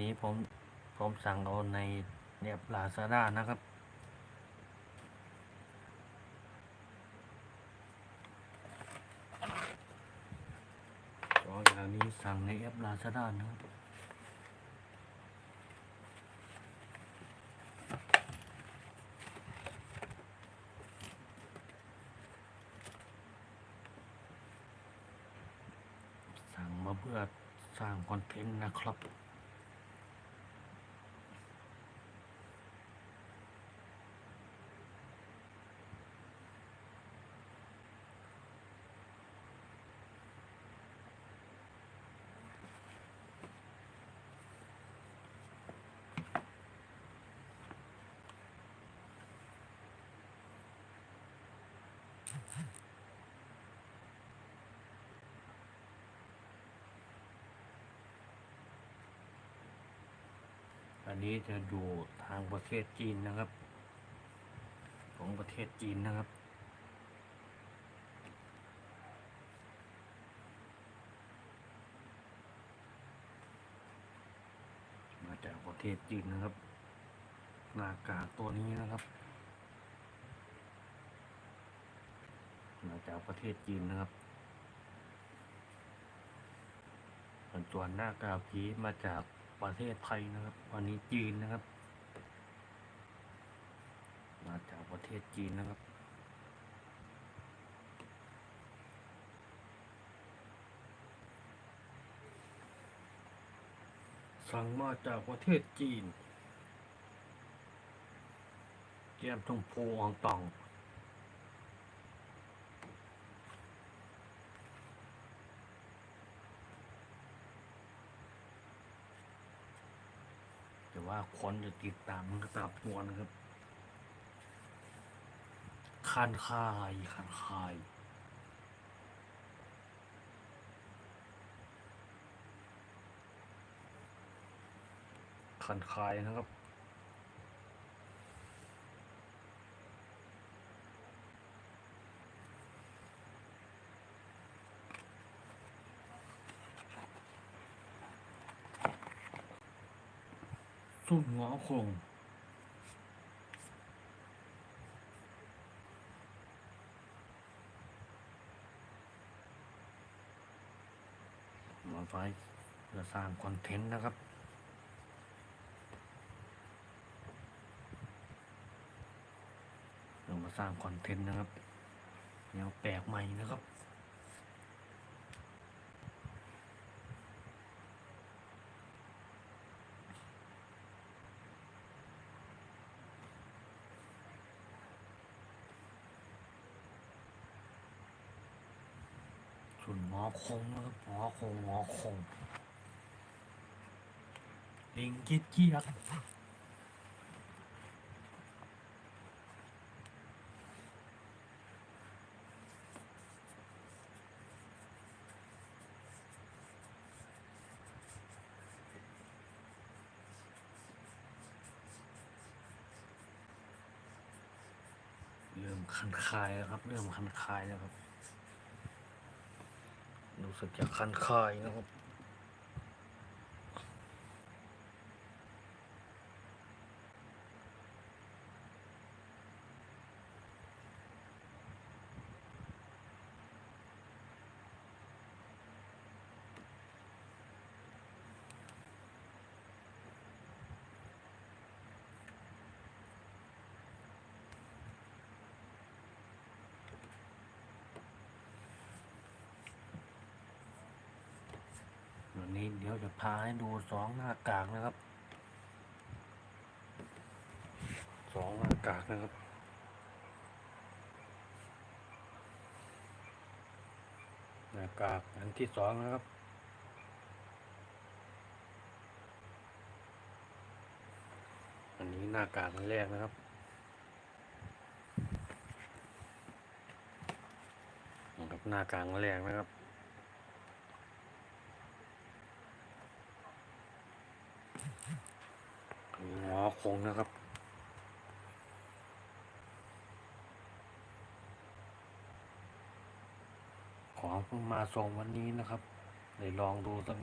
นี้ผมผมสั่งเอาในเนี่ยลาซาด้านะครับ สองอย่างนี้สั่งในแอปลาซาด้านะครับสั่งมาเพื่อสร้างคอนเทนต์นะครับ อันนี้จะอยู่ทางประเทศจีนนะครับ ของประเทศจีนนะครับ มาจากประเทศจีนนะครับหน้ากากตัวนี้นะครับ มาจากประเทศจีนนะครับส่วนส่วหน้ากากผีมาจาก ประเทศไทยนะครับ วันนี้จีนนะครับ มาจากประเทศจีนนะครับสั่งมาจากประเทศจีนเจียมชมพูอองตอง ว่าคนจะติดตามมันก็ตามตัวนะครับคันคายคันคายคันคายนะครับ สุดหัวคง มาไว้เพื่อสร้างคอนเทนต์นะครับเรามาสร้างคอนเทนต์นะครับแนวแปลกใหม่นะครับ ส่วนหมอคงนะครับหมอคงหมอคงลิงเกียจเกียจเริ่มคันคายแล้วครับ เริ่มคันคายแล้วครับ รู้สึกจะคันคายนะครับ นี้เดี๋ยวจะพาให้ดูสองหน้ากากนะครับสองหน้ากากนะครับ หน้ากากอันที่สองนะครับ อันนี้หน้ากากอันแรกนะครับกับหน้ากากอันแรกนะครับ หมอคงนะครับ ของเพิ่งมาส่งวันนี้นะครับเลยลองดูสักหน่อย